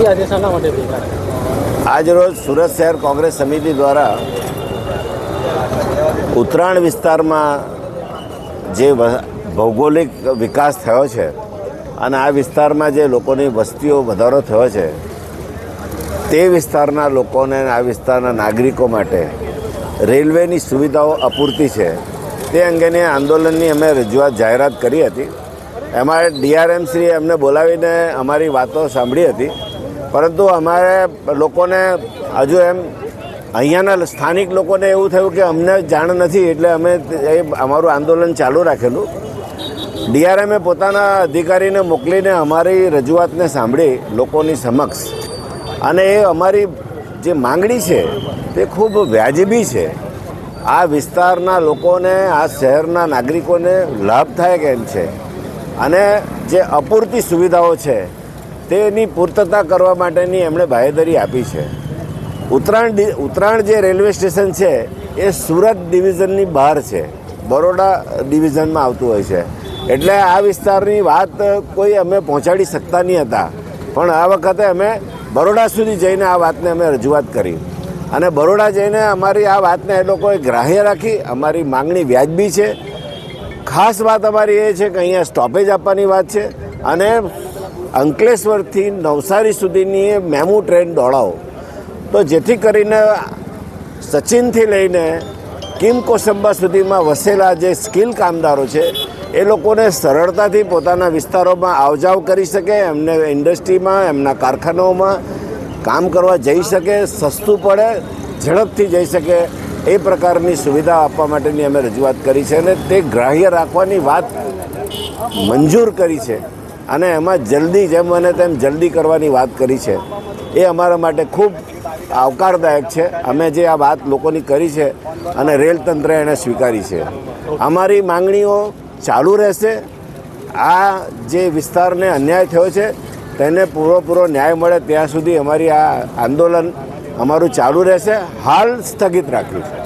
જી આજે શાના માટે આજરોજ સુરત શહેર કોંગ્રેસ સમિતિ દ્વારા ઉત્તરાયણ વિસ્તારમાં જે ભૌગોલિક વિકાસ થયો છે અને આ વિસ્તારમાં જે લોકોની વસ્તીઓ વધારો થયો છે, તે વિસ્તારના લોકોને આ વિસ્તારના નાગરિકો માટે રેલવેની સુવિધાઓ અપૂરતી છે. તે અંગેની આંદોલનની અમે રજૂઆત જાહેરાત કરી હતી. એમાં ડીઆરએમસીએ અમને બોલાવીને અમારી વાતો સાંભળી હતી. પરંતુ અમારે લોકોને હજુ એમ અહીંયાના સ્થાનિક લોકોને એવું થયું કે અમને જાણ નથી એટલે અમે એ અમારું આંદોલન ચાલુ રાખેલું. ડીઆરએમે પોતાના અધિકારીને મોકલીને અમારી રજૂઆતને સાંભળી લોકોની સમક્ષ. અને એ અમારી જે માંગણી છે તે ખૂબ વ્યાજબી છે. આ વિસ્તારના લોકોને, આ શહેરના નાગરિકોને લાભ થાય કેમ છે. અને જે અપૂરતી સુવિધાઓ છે તેની પૂર્તતા કરવા માટેની એમણે બાહેધરી આપી છે. ઉત્તરાયણ ઉત્તરાયણ જે રેલવે સ્ટેશન છે, એ સુરત ડિવિઝનની બહાર છે. બરોડા ડિવિઝનમાં આવતું હોય છે. એટલે આ વિસ્તારની વાત કોઈ અમે પહોંચાડી શકતા નહીં હતા. પણ આ વખતે અમે બરોડા સુધી જઈને આ વાતને અમે રજૂઆત કરી. અને બરોડા જઈને અમારી આ વાતને એ લોકોએ ગ્રાહ્ય રાખી, અમારી માંગણી વ્યાજબી છે. ખાસ વાત અમારી એ છે કે અહીંયા સ્ટોપેજ આપવાની વાત છે. અને અંકલેશ્વરથી નવસારી સુધીની મેમુ ટ્રેન દોડાવો. તો જેથી કરીને સચિનથી લઈને કિમ કોસંબા સુધીમાં વસેલા જે સ્કિલ કામદારો છે, એ લોકોને સરળતાથી પોતાના વિસ્તારોમાં આવજાવ કરી શકે, એમને ઇન્ડસ્ટ્રીમાં, એમના કારખાનાઓમાં કામ કરવા જઈ શકે, સસ્તું પડે, ઝડપથી જઈ શકે, એ પ્રકારની સુવિધા આપવા માટેની અમે રજૂઆત કરી છે અને તે ગ્રાહ્ય રાખવાની વાત મંજૂર કરી છે. અને એમાં જલ્દી જેમ બને તેમ જલ્દી કરવાની વાત કરી છે, એ અમારા માટે ખૂબ આવકારદાયક છે. અમે જે આ વાત લોકોની કરી છે અને રેલ તંત્રએ એને સ્વીકારી છે. અમારી માંગણીઓ ચાલુ રહેશે. આ જે વિસ્તારને અન્યાય થયો છે, તેને પૂરો ન્યાય મળે ત્યાં સુધી અમારી આ આંદોલન અમારું ચાલુ રહેશે. હાલ સ્થગિત રાખ્યું છે.